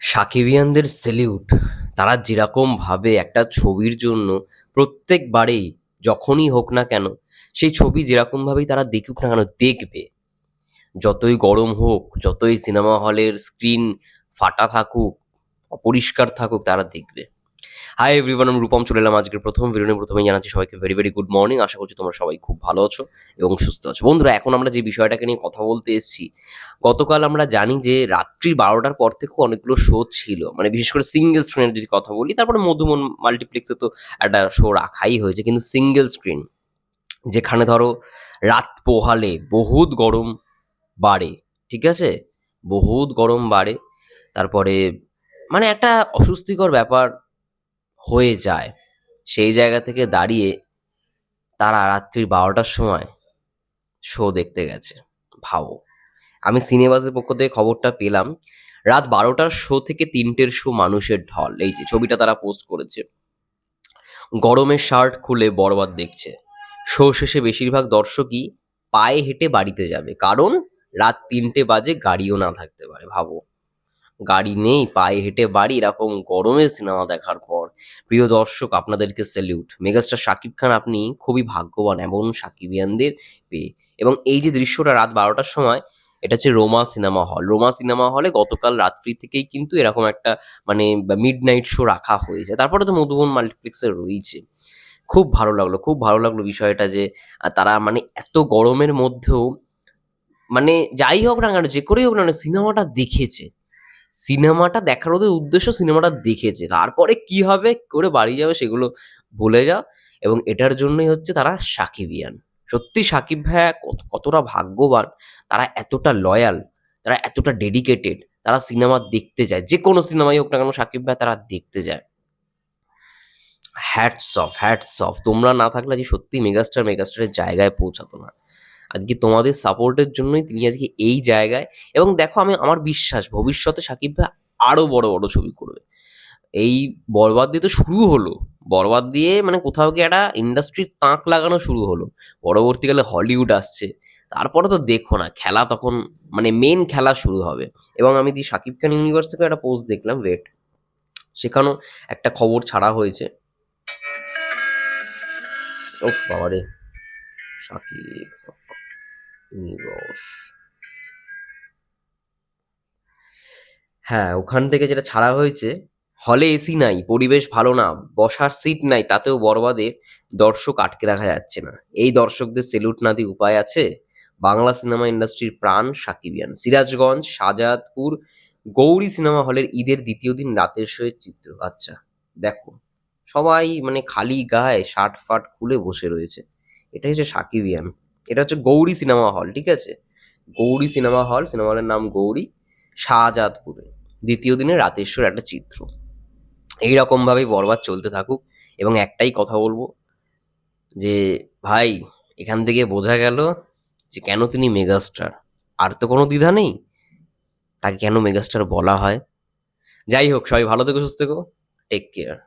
সাকিবিয়ানদের salute তারা যেরকমভাবে একটা ছবির জন্য প্রত্যেকবারেই যখনই হোক না কেন, সেই ছবি যেরকমভাবেই তারা দেখুক না কেন দেখবে। যতই গরম হোক, যতই সিনেমা হলের স্ক্রিন ফাটা থাকুক, অপরিষ্কার থাকুক, তারা দেখবে। হাই এভরিওয়ান আমি রূপম চলে এলাম আজকের প্রথম ভিডিও প্রথমেই জানাচ্ছি সবাইকে ভেরি ভেরি গুড মর্নিং আশা করছি তোমরা সবাই খুব ভালো আছো এবং সুস্থ আছো। বন্ধুরা, এখন আমরা যে বিষয়টাকে নিয়ে কথা বলতে এসেছি, গতকাল আমরা জানি যে রাত্রি বারোটার পর থেকে অনেকগুলো শো ছিল। মানে বিশেষ করে সিঙ্গেল স্ক্রিনের যদি কথা বলি, তারপরে মধুমন মাল্টিপ্লেক্সে তো একটা শো রাখাই হয়েছে, কিন্তু সিঙ্গেল স্ক্রিন যেখানে ধরো রাত পোহালে বহুত গরম বাড়ে, ঠিক আছে? বহুত গরম বাড়ে, তারপরে মানে একটা অস্বস্তিকর ব্যাপার হয়ে যায়। সেই জায়গা থেকে দাঁড়িয়ে তারা রাত্রি বারোটার সময় শো দেখতে গেছে। ভাবো। আমি সিনেমাসের পক্ষ থেকে খবরটা পেলাম, রাত বারোটার শো থেকে তিনটের শো মানুষের ঢল। এই যে ছবিটা তারা পোস্ট করেছে। গরমের শার্ট খুলে বরবাদ দেখছে। শো শেষে বেশিরভাগ দর্শকই পায়ে হেঁটে বাড়িতে যাবে। কারণ রাত তিনটে বাজে গাড়িও না থাকতে পারে। ভাবো। গাড়ি নেই, পায়ে হেঁটে বাড়ি, এরকম গরমে সিনেমা দেখার পর। প্রিয় দর্শক, আপনাদেরকে স্যালিউট মেগাস্টার শাকিব খান আপনি খুবই ভাগ্যবান, এমন সাকিবিয়ানদের পেয়ে। এবং এই যে দৃশ্যটা রাত বারোটার সময়, এটা হচ্ছে Ruma cinema hall. Ruma cinema হলে গতকাল রাত্রি থেকেই কিন্তু এরকম একটা মানে মিড নাইট শো রাখা হয়েছে। তারপরে তো মধুবন মাল্টিপ্লেক্সে রয়েছে। খুব ভালো লাগল, খুব ভালো লাগল বিষয়টা যে তারা মানে এত গরমের মধ্যেও মানে যাই হোক না কেন, যে করেই হোক না সিনেমাটা দেখেছে। সিনেমাটা দেখার ওদের উদ্দেশ্য সিনেমাটা দেখেছে। তারপরে কি হবে, করে বাড়ি যাবে সেগুলো বলে যাও। এবং এটার জন্যই হচ্ছে তারা সাকিবিয়ান। সত্যি সাকিব ভাইয়া কত, কতটা ভাগ্যবান। তারা এতটা লয়াল তারা এতটা ডেডিকেটেড তারা সিনেমা দেখতে যায় যে কোনো সিনেমাই হোক না কেন সাকিব ভাই তারা দেখতে যায় হ্যাটস অফ হ্যাটস অফ তোমরা না থাকলে আজকে সত্যি মেগাস্টার মেগাস্টারের জায়গায় পৌঁছাতো না। আজকে তোমাদের সাপোর্টের জন্যই তিনি আজকে এই জায়গায়। এবং দেখো আমি, আমার বিশ্বাস, ভবিষ্যতে সাকিব ভাই আরও বড় বড় ছবি করবে। এই বরবাদ দিয়ে তো শুরু হলো। বরবাদ দিয়ে মানে কোথাও গিয়ে একটা ইন্ডাস্ট্রির তাঁক লাগানো শুরু হলো। পরবর্তীকালে হলিউড আসছে। তারপরে তো দেখো না, খেলা তখন মানে মেন খেলা শুরু হবে। এবং আমি দি সাকিব খান ইউনিভার্স থেকে একটা পোস্ট দেখলাম ওয়েট সেখানেও একটা খবর ছাড়া হয়েছে। ওফ বাবারে, সাকিব ইউনিভার্স হ্যাঁ ওখান থেকে যেটা ছাড়া হয়েছে, হলে এসি নাই, পরিবেশ ভালো না, বসার সিট নাই, তাতেও বরবাদে দর্শক আটকে রাখা যাচ্ছে না। এই দর্শকদের সেলুট না দিয়ে উপায় আছে? বাংলা সিনেমা ইন্ডাস্ট্রির প্রাণ সাকিবিয়ান। সিরাজগঞ্জ, শাহজাদপুর, গৌরী সিনেমা হলের ঈদের দ্বিতীয় দিন রাতের শোয়ের চিত্র। আচ্ছা দেখো, সবাই মানে খালি গায়ে শার্ট ফাট খুলে বসে রয়েছে। এটা হচ্ছে সাকিবিয়ান। এটা হচ্ছে গৌরী সিনেমা হল, ঠিক আছে? গৌরী সিনেমা হল, সিনেমা হলের নাম গৌরী, শাহজাদপুরে। দ্বিতীয় দিনে রাতেশ্বর একটা চিত্র। এইরকমভাবেই বরবাদ চলতে থাকুক। এবং একটাই কথা বলব, যে ভাই, এখান থেকে বোঝা গেল যে কেন তিনি মেগাস্টার। আর তো কোনো দ্বিধা নেই, তাকে কেন মেগাস্টার বলা হয়। যাই হোক, সবাই ভালো থেকো, সুস্থ থেকো। Take care